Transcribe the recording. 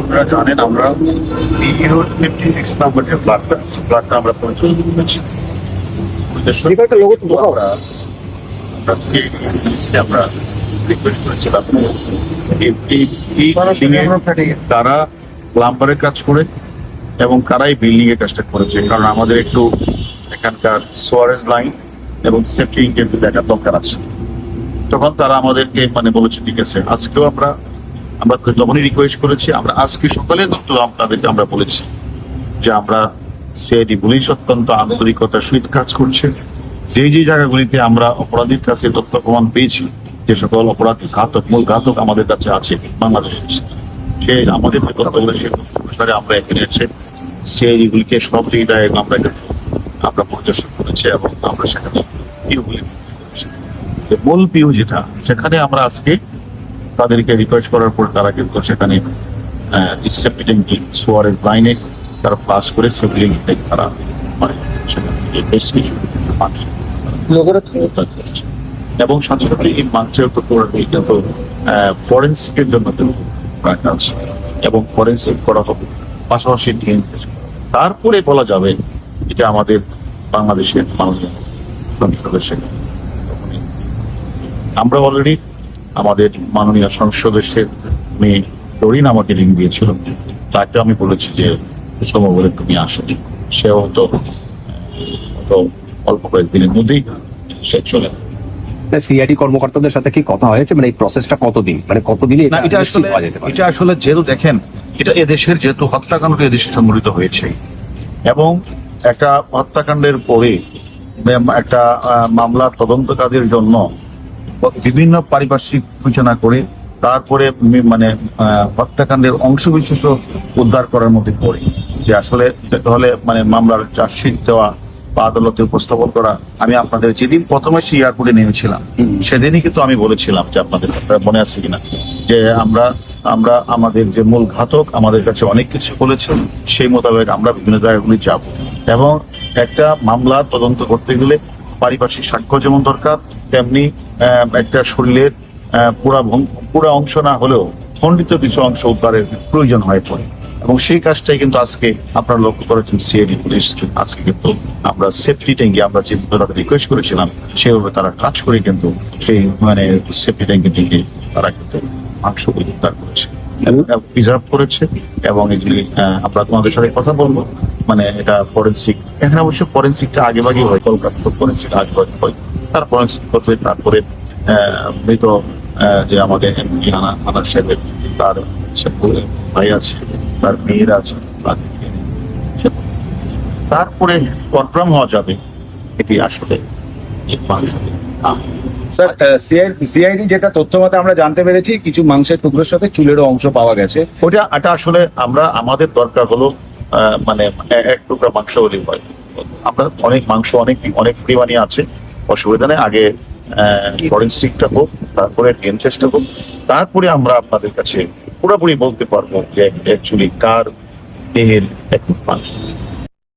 আপনারা জানেন আমরা বিইউর ফিফটি সিক্স ব্লাডটা ব্লাডটা আমরা করেছি আমরা আমরা রিকোয়েস্ট করেছিলাম তারা প্লাম্বারের কাজ করে এবং কারাই বিল্ডিং এর কাজটা করেছে। কারণ আমাদের একটু এখানকার সোয়ারেজ লাইন এবং সেফটি কিন্তু দেখার দরকার আছে। তখন তারা আমাদেরকে মানে বলেছে ঠিক আছে আজকেও আমরা আমরা তখনই রিকোয়েস্ট করেছি, আমরা আজকে সকালে কিন্তু আপনাদেরকে আমরা বলেছি যে আমরা সিআইডি পুলিশ অত্যন্ত আন্তরিকতার সহিত কাজ করছে। যে যে জায়গাগুলিতে আমরা অপরাধীর কাছে তথ্য প্রমাণ পেয়েছি, যে সকল অপরাধ ঘাতক, মূল ঘাতক আমাদের কাছে আছে বাংলাদেশে সে আমাদের অনুসারে আমরা এখানে এসে সিআইডি গুলিকে সব জায়গায় আমরা আমরা পরিদর্শন করেছি এবং আমরা সেখানে পিওগুলি যে মূল পিও যেটা, সেখানে আমরা আজকে তাদেরকে রিকোয়েস্ট করার পর তারা কিন্তু সেখানে সোয়ারেজ লাইনে তারা পাস করে সেগুলি তারা মানে বেশ কিছু। এবং সাথে এই কিন্তু ফরেন্সিকের জন্য এবং ফরেন্সিক করা হবে পাশাপাশি তারপরে বলা যাবে এটা আমাদের বাংলাদেশের মাননীয় সংসদের সেখানে আমরা অলরেডি আমাদের মাননীয় সংসদ সদস্যের মেয়ে ডরিন আমাকে লিঙ্ক দিয়েছিল। তাকে আমি বলেছি যে সময় বলে তুমি আসো। সেও তো অল্প কয়েকদিনের মধ্যেই সে চলে। সিআইডি কর্মকর্তাদের সাথে কি কথা হয়েছে? মানে এই প্রসেসটা কতদিন? মানে কতদিনে না এটা আসলে এটা আসলে যেহেতু দেখেন এটা এদেশের যেহেতু হত্যাকাণ্ড এদেশে সংঘটিত হয়েছে। এবং একটা হত্যাকাণ্ডের পরে একটা আহ, মামলার তদন্ত কাজের জন্য বিভিন্ন পারিপার্শ্বিক সূচনা করে তারপরে মানে হত্যাকাণ্ডের অংশ বিশেষ উদ্ধার করার মধ্যে পড়ে। যে আসলে তাহলে মানে মামলার চার্জশিট দেওয়া বা আদালতে উপস্থাপন করা আমি আপনাদের যেদিন প্রথমে সেই এয়ারপোর্টে নেমেছিলাম সেদিনই কিন্তু আমি বলেছিলাম যে আপনাদের মনে আছে কিনা যে আমরা আমরা আমাদের যে মূল ঘাতক আমাদের কাছে অনেক কিছু বলেছেন সেই মোতাবেক আমরা বিভিন্ন জায়গাগুলি যাব। এবং একটা মামলা তদন্ত করতে গেলে পারিপার্শ্বিক সাক্ষ্য যেমন দরকার তেমনি একটা শরীরের পুরা পুরা অংশ না হলেও খণ্ডিত কিছু অংশ উদ্ধারের প্রয়োজন হয়ে পড়ে। এবং সেই কাজটাই কিন্তু আজকে আপনারা লক্ষ্য করেছেন সিআইডি পুলিশ আজকে কিন্তু আমরা সেফটি ট্যাঙ্কি আমরা যে রিকোয়েস্ট করেছিলাম সেভাবে তারা কাজ করে কিন্তু সেই মানে সেফটি ট্যাঙ্কি থেকে তারা কিন্তু মাংসগুলি উদ্ধার করেছে। প্রিজার্ভ করেছে এবং এগুলি আমরা তোমাদের সাথে কথা বলব। মানে এটা ফরেন্সিক এখানে অবশ্য ফরেন্সিকটা আগে ভাগে হয় কলকাতা ফরেন্সিক আগে ভাগে হয়। তার ফরেন্সিক করবে তারপরে মৃত যে আমাদের এমপি আনা আনার সাহেবের তার ভাই আছে তার মেয়েরা আছে তারপরে কনফার্ম হওয়া যাবে এটি আসলে স্যার সিআইডি যেটা তথ্য মতে আমরা জানতে পেরেছি কিছু মাংসের টুকরোর সাথে চুলেরও অংশ পাওয়া গেছে। ওটা এটা আসলে আমরা আমাদের দরকার হলো মানে এক টুকরা মাংস হলেই হয়। আপনার অনেক মাংস, অনেক অনেক পরিমাণে আছে। অসুবিধা নেই, আগে ফরেন্সিকটা হোক, তারপরে টেস্টটা হোক, তারপরে আমরা আপনাদের কাছে পুরোপুরি বলতে পারব যে অ্যাকচুয়ালি কার দেহের এক মাংস।